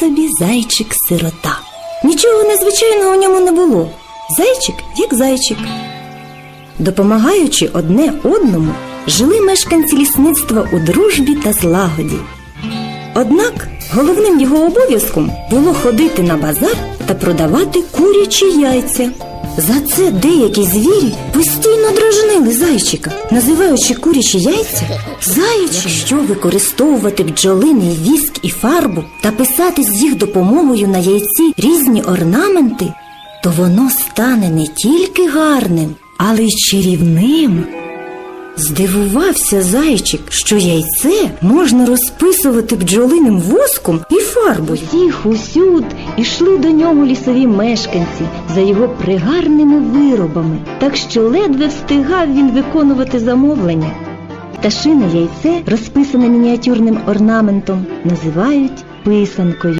собі зайчик-сирота. Нічого незвичайного у ньому не було. Зайчик як зайчик. Допомагаючи одне одному, жили мешканці лісництва у дружбі та злагоді. Однак головним його обов'язком було ходити на базар та продавати курячі яйця. За це деякі звірі постійно дражнили зайчика, називаючи курячі яйця заячі. Якщо використовувати бджолиний віск і фарбу та писати з їх допомогою на яйці різні орнаменти, то воно стане не тільки гарним, але й чарівним. Здивувався зайчик, що яйце можна розписувати бджолиним воском і фарбою. Всіх усюд ішли до нього лісові мешканці за його пригарними виробами, так що ледве встигав він виконувати замовлення. Пташине яйце, розписане мініатюрним орнаментом, називають писанкою.